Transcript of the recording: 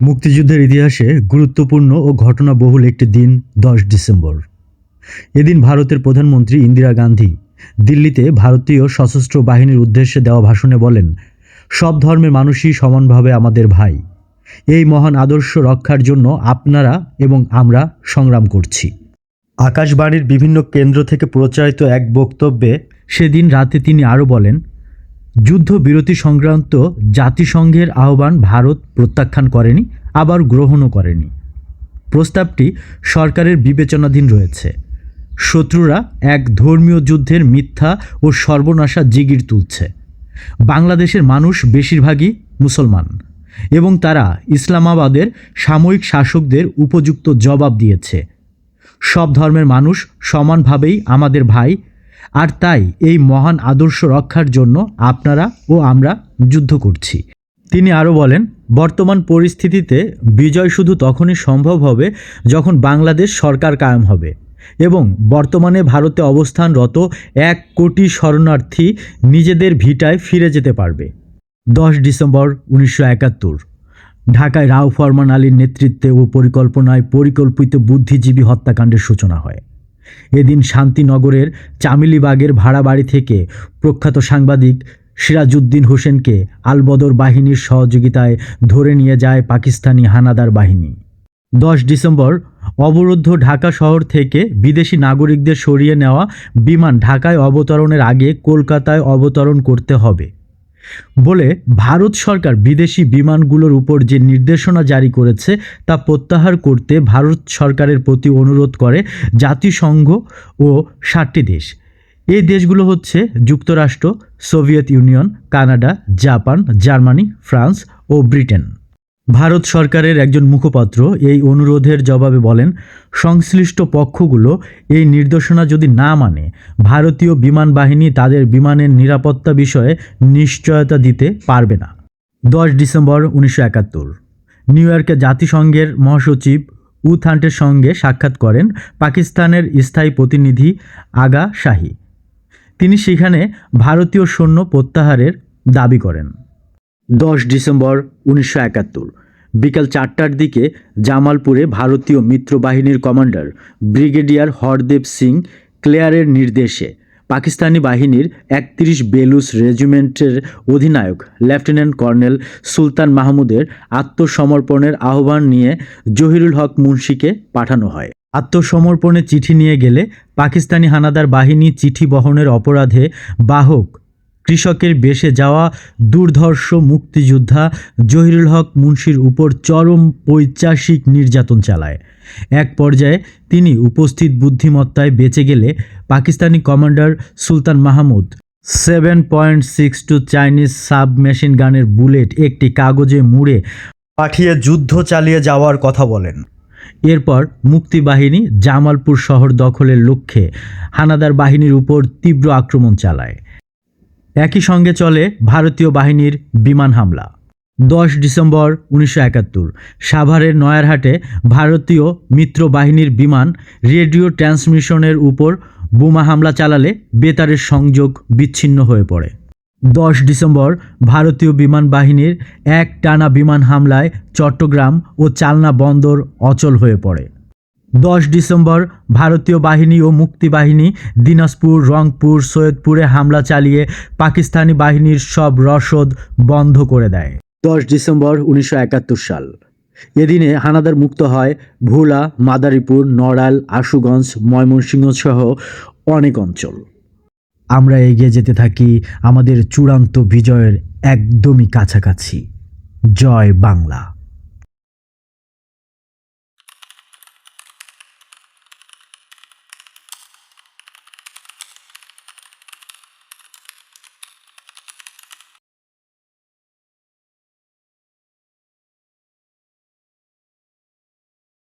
মুক্তিযুদ্ধের ইতিহাসে গুরুত্বপূর্ণ ও ঘটনাবহুল একটি দিন, দশ ডিসেম্বর। এদিন ভারতের প্রধানমন্ত্রী ইন্দিরা গান্ধী দিল্লিতে ভারতীয় সশস্ত্র বাহিনীর উদ্দেশ্যে দেওয়া ভাষণে বলেন, সব ধর্মের মানুষই সমানভাবে আমাদের ভাই। এই মহান আদর্শ রক্ষার জন্য আপনারা এবং আমরা সংগ্রাম করছি। আকাশবাণীর বিভিন্ন কেন্দ্র থেকে প্রচারিত এক বক্তব্যে সেদিন রাতে তিনি আরও বলেন যুদ্ধ বিরতি সংক্রান্ত জাতিসংঘের আহ্বান ভারত প্রত্যাখ্যান করেনি, আবার গ্রহণও করেনি। প্রস্তাবটি সরকারের বিবেচনাধীন রয়েছে। শত্রুরা এক ধর্মীয় যুদ্ধের মিথ্যা ও সর্বনাশা জিগির তুলছে। বাংলাদেশের মানুষ বেশিরভাগই মুসলমান এবং তারা ইসলামাবাদের সাময়িক শাসকদের উপযুক্ত জবাব দিয়েছে। সব ধর্মের মানুষ সমানভাবেই আমাদের ভাই আর তাই এই মহান আদর্শ রক্ষার জন্য আপনারা ও আমরা যুদ্ধ করছি। তিনি আরও বলেন, বর্তমান পরিস্থিতিতে বিজয় শুধু তখনই সম্ভব হবে যখন বাংলাদেশ সরকার কায়েম হবে এবং বর্তমানে ভারতে অবস্থানরত এক কোটি শরণার্থী নিজেদের ভিটায় ফিরে যেতে পারবে। দশ ডিসেম্বর উনিশশো একাত্তর, ঢাকায় রাও ফরমান আলীর নেতৃত্বে ও পরিকল্পনায় পরিকল্পিত বুদ্ধিজীবী হত্যাকাণ্ডের সূচনা হয়। এদিন শান্তিনগরের চামিলিবাগের ভাড়া বাড়ি থেকে প্রখ্যাত সাংবাদিক সিরাজউদ্দিন হোসেনকে আলবদর বাহিনীর সহযোগিতায় ধরে নিয়ে যায় পাকিস্তানি হানাদার বাহিনী। দশ ডিসেম্বর, অবরুদ্ধ ঢাকা শহর থেকে বিদেশি নাগরিকদের সরিয়ে নেওয়া বিমান ঢাকায় অবতরণের আগে কলকাতায় অবতরণ করতে হবে। বলে ভারত সরকার বিদেশি বিমানগুলোর উপর যে নির্দেশনা জারি করেছে তা প্রত্যাহার করতে ভারত সরকারের প্রতি অনুরোধ করে জাতিসংঘ ও ষাটটি দেশ। এই দেশগুলো হচ্ছে যুক্তরাষ্ট্র, Soviet Union, Canada, Japan, Germany, France ও ব্রিটেন। ভারত সরকারের একজন মুখপাত্র এই অনুরোধের জবাবে বলেন, সংশ্লিষ্ট পক্ষগুলো এই নির্দেশনা যদি না মানে ভারতীয় বিমান বাহিনী তাদের বিমানের নিরাপত্তা বিষয়ে নিশ্চয়তা দিতে পারবে না। দশ ডিসেম্বর উনিশশো একাত্তর। নিউ ইয়র্কে জাতিসংঘের মহাসচিব উথান্টের সঙ্গে সাক্ষাৎ করেন পাকিস্তানের স্থায়ী প্রতিনিধি আগা শাহী। তিনি সেখানে ভারতীয় সৈন্য প্রত্যাহারের দাবি করেন। দশ ডিসেম্বর উনিশশো একাত্তর। বিকাল চারটার দিকে জামালপুরে ভারতীয় মিত্রবাহিনীর কমান্ডার ব্রিগেডিয়ার হরদেব সিং ক্লেয়ারের নির্দেশে পাকিস্তানি বাহিনীর একত্রিশ বেলুস রেজিমেন্টের অধিনায়ক, লেফটেন্যান্ট কর্নেল সুলতান মাহমুদের আত্মসমর্পণের আহ্বান নিয়ে জহিরুল হক মুন্সিকে পাঠানো হয়। আত্মসমর্পণে চিঠি নিয়ে গেলে পাকিস্তানি হানাদার বাহিনী চিঠি বহনের অপরাধে বাহক কৃষকের বেশে যাওয়া দুর্ধর্ষ মুক্তিযোদ্ধা জহিরুল হক মুন্সির উপর চরম পৈচাসিক নির্যাতন চালায়। এক পর্যায়ে তিনি উপস্থিত বুদ্ধিমত্তায় বেঁচে গেলে Pakistani commander Sultan Mahmud seven point six two Chinese sub machine গানের বুলেট একটি কাগজে মুড়ে পাঠিয়ে যুদ্ধ চালিয়ে যাওয়ার কথা বলেন। এরপর মুক্তিবাহিনী জামালপুর শহর দখলের লক্ষ্যে হানাদার বাহিনীর উপর তীব্র আক্রমণ চালায়। একই সঙ্গে চলে ভারতীয় বাহিনীর বিমান হামলা। দশ ডিসেম্বর উনিশশো একাত্তর, সাভারের নয়ারহাটে ভারতীয় মিত্র বাহিনীর বিমান রেডিও ট্রান্সমিশনের উপর বোমা হামলা চালালে বেতারের সংযোগ বিচ্ছিন্ন হয়ে পড়ে। দশ ডিসেম্বর, ভারতীয় বিমান বাহিনীর এক টানা বিমান হামলায় চট্টগ্রাম ও চালনা বন্দর অচল হয়ে পড়ে। দশ ডিসেম্বর ভারতীয় বাহিনী ও মুক্তিবাহিনী দিনাজপুর রংপুর সৈয়দপুরে হামলা চালিয়ে পাকিস্তানি বাহিনীর সব রসদ বন্ধ করে দেয়। দশ ডিসেম্বর উনিশশো একাত্তর সাল। এদিনে হানাদার মুক্ত হয় ভোলা মাদারীপুর নড়াল আশুগঞ্জ ময়মনসিংহ সহ অনেক অঞ্চল। আমরা এগিয়ে যেতে থাকি আমাদের চূড়ান্ত বিজয়ের একদমই কাছাকাছি। জয় বাংলা।